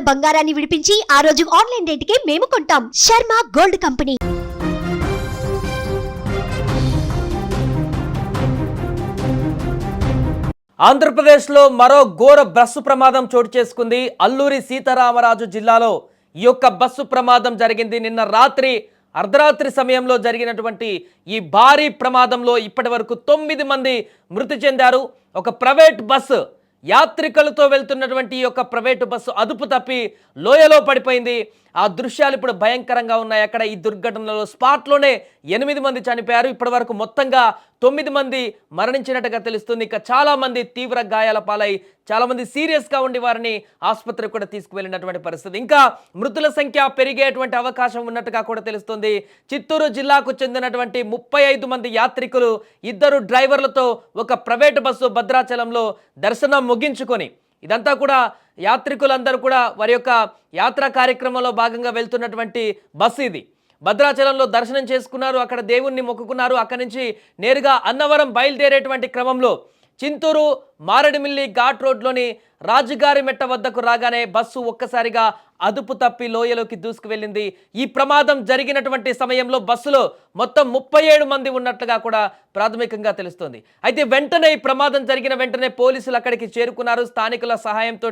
ఉన్న బంగారాన్ని విడిపించి ఆ రోజు ఆన్లైన్ రేటుకే మేము కొంటాం. Sharma gold company. ఆంధ్రప్రదేశ్లో మరో ఘోర బస్సు ప్రమాదం చోటు చేసుకుంది. అల్లూరి సీతారామరాజు జిల్లాలో ఈ యొక్క బస్సు ప్రమాదం జరిగింది. నిన్న రాత్రి అర్ధరాత్రి సమయంలో జరిగినటువంటి ఈ భారీ ప్రమాదంలో ఇప్పటి వరకు తొమ్మిది మంది మృతి చెందారు. ఒక ప్రైవేట్ బస్సు యాత్రికులతో వెళ్తున్నటువంటి ఈ యొక్క ప్రైవేటు బస్సు అదుపు తప్పి లోయలో పడిపోయింది. ఆ దృశ్యాలు ఇప్పుడు భయంకరంగా ఉన్నాయి. అక్కడ ఈ దుర్ఘటనలో స్పాట్లోనే ఎనిమిది మంది చనిపోయారు. ఇప్పటి వరకు మొత్తంగా తొమ్మిది మంది మరణించినట్టుగా తెలుస్తుంది. ఇక చాలామంది తీవ్ర గాయాల పాలై చాలామంది సీరియస్గా ఉండి వారిని ఆసుపత్రికి కూడా తీసుకువెళ్ళినటువంటి పరిస్థితి. ఇంకా మృతుల సంఖ్య పెరిగేటువంటి అవకాశం ఉన్నట్టుగా కూడా తెలుస్తుంది. చిత్తూరు జిల్లాకు చెందినటువంటి ముప్పై ఐదు మంది యాత్రికులు ఇద్దరు డ్రైవర్లతో ఒక ప్రైవేటు బస్సు భద్రాచలంలో దర్శనం ముగించుకొని ఇదంతా కూడా యాత్రికులందరూ కూడా వారి యొక్క యాత్రా కార్యక్రమంలో భాగంగా వెళ్తున్నటువంటి బస్సు ఇది. భద్రాచలంలో దర్శనం చేసుకున్నారు అక్కడ దేవుణ్ణి మొక్కుకున్నారు. అక్కడి నుంచి నేరుగా అన్నవరం బయలుదేరేటువంటి క్రమంలో చింతూరు మారేడుమిల్లి ఘాట్ రోడ్లోని రాజుగారి మెట్ట వద్దకు రాగానే బస్సు ఒక్కసారిగా అదుపు తప్పి లోయలోకి దూసుకువెళ్ళింది. ఈ ప్రమాదం జరిగినటువంటి సమయంలో బస్సులో మొత్తం ముప్పై ఏడు మంది ఉన్నట్లుగా కూడా ప్రాథమికంగా తెలుస్తోంది. అయితే వెంటనే ఈ ప్రమాదం జరిగిన వెంటనే పోలీసులు అక్కడికి చేరుకున్నారు. స్థానికుల సహాయంతో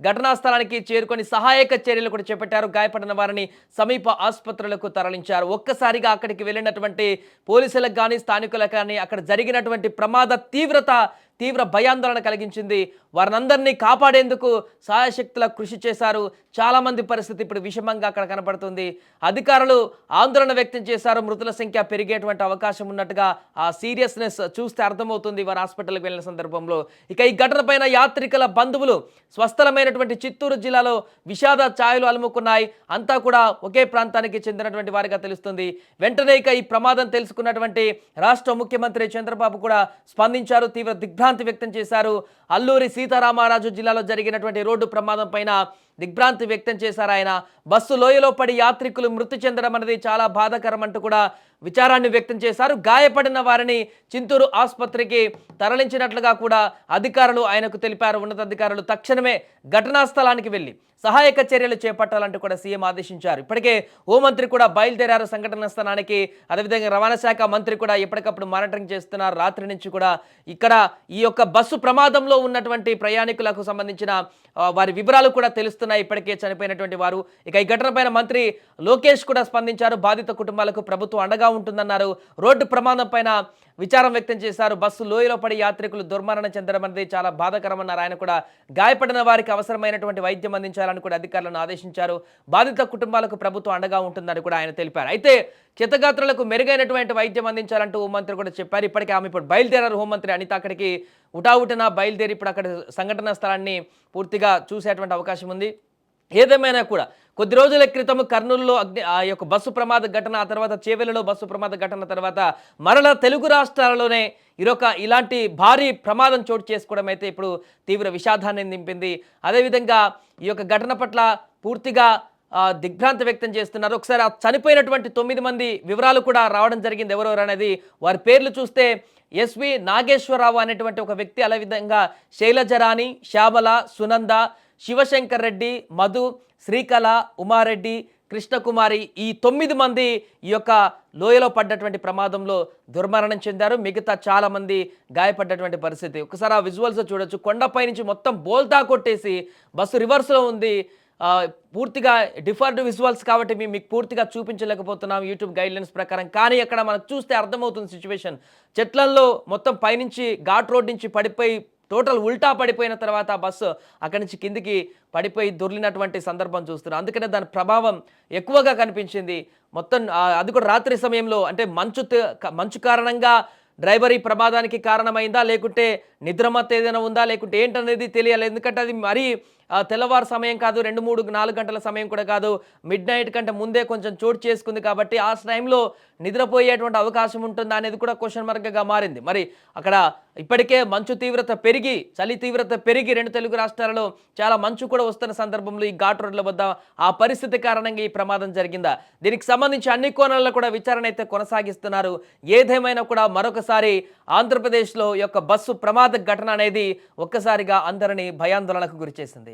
ఘటనా స్థలానికి చేరుకొని సహాయక చర్యలు కూడా చేపట్టారు. గాయపడిన వారిని సమీప ఆసుపత్రులకు తరలించారు. ఒక్కసారిగా అక్కడికి వెళ్ళినటువంటి పోలీసులకు కానీ స్థానికులకు కానీ అక్కడ జరిగినటువంటి ప్రమాద తీవ్రత తీవ్ర భయాందోళన కలిగించింది. వారినందరినీ కాపాడేందుకు సాయశక్తుల కృషి చేశారు. చాలామంది పరిస్థితి ఇప్పుడు విషమంగా అక్కడ కనపడుతుంది. అధికారులు ఆందోళన వ్యక్తం చేశారు. మృతుల సంఖ్య పెరిగేటువంటి అవకాశం ఉన్నట్టుగా ఆ సీరియస్నెస్ చూస్తే అర్థమవుతుంది. వారు హాస్పిటల్కి వెళ్ళిన సందర్భంలో ఇక ఈ ఘటనపైన యాత్రికుల బంధువులు స్వస్థలమైనటువంటి చిత్తూరు జిల్లాలో విషాద ఛాయలు అలుముకున్నాయి. అంతా కూడా ఒకే ప్రాంతానికి చెందినటువంటి వారిగా తెలుస్తుంది. వెంటనే ఇక ఈ ప్రమాదం తెలుసుకున్నటువంటి రాష్ట్ర ముఖ్యమంత్రి చంద్రబాబు కూడా స్పందించారు. తీవ్ర దిగ్భ్రాంతి వ్యక్తం చేశారు. అల్లూరి సీతారామరాజు జిల్లాలో జరిగినటువంటి రోడ్డు ప్రమాదం పైన దిగ్భ్రాంతి వ్యక్తం చేశారు ఆయన. బస్సు లోయలో పడి యాత్రికులు మృతి చెందడం అనేది చాలా బాధాకరం అంటూ కూడా విచారాన్ని వ్యక్తం చేశారు. గాయపడిన వారిని చింతూరు ఆసుపత్రికి తరలించినట్లుగా కూడా అధికారులు ఆయనకు తెలిపారు. ఉన్నతాధికారులు తక్షణమే ఘటనా స్థలానికి వెళ్ళి సహాయక చర్యలు చేపట్టాలంటూ కూడా సీఎం ఆదేశించారు. ఇప్పటికే హోంమంత్రి కూడా బయలుదేరారు. సంఘటన స్థలానికి అదేవిధంగా రవాణా శాఖ మంత్రి కూడా ఎప్పటికప్పుడు మానిటరింగ్ చేస్తున్నారు. రాత్రి నుంచి కూడా ఇక్కడ ఈ యొక్క బస్సు ప్రమాదంలో ఉన్నటువంటి ప్రయాణికులకు సంబంధించిన వారి వివరాలు కూడా తెలుస్తున్నాయి. ఇప్పటికే చనిపోయినటువంటి వారు. ఇక ఈ ఘటనపైన మంత్రి లోకేష్ కూడా స్పందించారు. బాధిత కుటుంబాలకు ప్రభుత్వం అండగా ఉంటుందన్నారు రోడ్డు ప్రమాదం పైన విచారం వ్యక్తం చేశారు. బస్సు లోయలో పడి యాత్రికులు దుర్మరణం చెందడం అనేది చాలా బాధాకరమన్నారు. ఆయన కూడా గాయపడిన వారికి అవసరమైనటువంటి వైద్యం అందించాలని కూడా అధికారులను ఆదేశించారు. బాధిత కుటుంబాలకు ప్రభుత్వం అండగా ఉంటుందని కూడా ఆయన తెలిపారు. అయితే క్షతగాత్రులకు మెరుగైనటువంటి వైద్యం అందించాలంటూ హోంమంత్రి కూడా చెప్పారు. ఇప్పటికే ఆమె ఇప్పుడు బయలుదేరారు. హోంమంత్రి అనిత అక్కడికి ఉటావుటన బయలుదేరి ఇప్పుడు అక్కడ సంఘటన స్థలాన్ని పూర్తిగా చూసేటువంటి అవకాశం ఉంది. ఏదేమైనా కూడా కొద్ది రోజుల క్రితం కర్నూలులో అగ్ని ఆ యొక్క బస్సు ప్రమాద ఘటన ఆ తర్వాత చేవెలలో బస్సు ప్రమాద ఘటన తర్వాత మరల తెలుగు రాష్ట్రాలలోనే ఇరొక ఇలాంటి భారీ ప్రమాదం చోటు చేసుకోవడం అయితే ఇప్పుడు తీవ్ర విషాదాన్ని నింపింది. అదేవిధంగా ఈ యొక్క ఘటన పట్ల పూర్తిగా దిగ్భ్రాంతి వ్యక్తం చేస్తున్నారు. ఒకసారి ఆ చనిపోయినటువంటి తొమ్మిది మంది వివరాలు కూడా రావడం జరిగింది ఎవరెవరు అనేది. వారి పేర్లు చూస్తే ఎస్వి నాగేశ్వరరావు అనేటువంటి ఒక వ్యక్తి అదేవిధంగా శైలజరాణి శ్యామల సునంద శివశంకర్ రెడ్డి మధు శ్రీకళ ఉమారెడ్డి కృష్ణకుమారి ఈ తొమ్మిది మంది ఈ యొక్క లోయలో పడ్డటువంటి ప్రమాదంలో దుర్మరణం చెందారు. మిగతా చాలామంది గాయపడ్డటువంటి పరిస్థితి. ఒకసారి ఆ విజువల్స్ చూడొచ్చు. కొండపై నుంచి మొత్తం బోల్తా కొట్టేసి బస్సు రివర్స్లో ఉంది. పూర్తిగా డిఫర్డ్ విజువల్స్ కాబట్టి మేము మీకు పూర్తిగా చూపించలేకపోతున్నాం యూట్యూబ్ గైడ్లైన్స్ ప్రకారం. కానీ అక్కడ మనకు చూస్తే అర్థమవుతుంది సిచ్యువేషన్. చెట్లల్లో మొత్తం పైనుంచి ఘాట్ రోడ్ నుంచి పడిపోయి టోటల్ ఉల్టా పడిపోయిన తర్వాత ఆ బస్సు అక్కడి నుంచి కిందికి పడిపోయి దొర్లినటువంటి సందర్భం చూస్తున్నాం. అందుకనే దాని ప్రభావం ఎక్కువగా కనిపించింది. మొత్తం అది కూడా రాత్రి సమయంలో అంటే మంచు మంచు కారణంగా డ్రైవర్ ఈ ప్రమాదానికి కారణమైందా లేకుంటే నిద్రమత్త ఏదైనా ఉందా లేకుంటే ఏంటనేది తెలియాలి ఎందుకంటే అది మరీ తెల్లవారు సమయం కాదు రెండు మూడు నాలుగు గంటల సమయం కూడా కాదు. మిడ్ నైట్ కంటే ముందే కొంచెం చోటు చేసుకుంది కాబట్టి ఆ టైంలో నిద్రపోయేటువంటి అవకాశం ఉంటుందా అనేది కూడా క్వశ్చన్ మార్క్గా మారింది. మరి అక్కడ ఇప్పటికే మంచు తీవ్రత పెరిగి చలి తీవ్రత పెరిగి రెండు తెలుగు రాష్ట్రాలలో చాలా మంచు కూడా వస్తున్న సందర్భంలో ఈ ఘాట్ రోడ్ల వద్ద ఆ పరిస్థితి కారణంగా ఈ ప్రమాదం జరిగిందా? దీనికి సంబంధించి అన్ని కోణాల్లో కూడా విచారణ అయితే కొనసాగిస్తున్నారు. ఏదేమైనా కూడా మరొకసారి ఆంధ్రప్రదేశ్లో యొక్క బస్సు ప్రమాద ఘటన అనేది ఒక్కసారిగా అందరినీ భయాందోళనకు గురిచేసింది.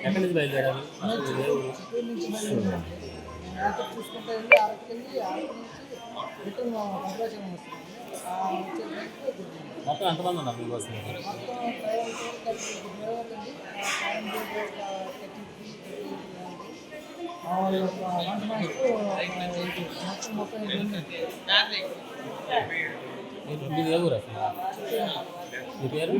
ఎక్కడి నుంచి చూసుకుంటూ వెళ్ళి ఆరుకు వెళ్ళి ఆరుకు నుంచి రిటర్న్ భద్రాచలం గుర్తుంది. మొత్తం ఎంతమంది ఉన్నారు వన్ మాస్టర్ మొత్తం ముప్పై మీరు మీది ఏ ఊరు అసలు? మీ పేరు?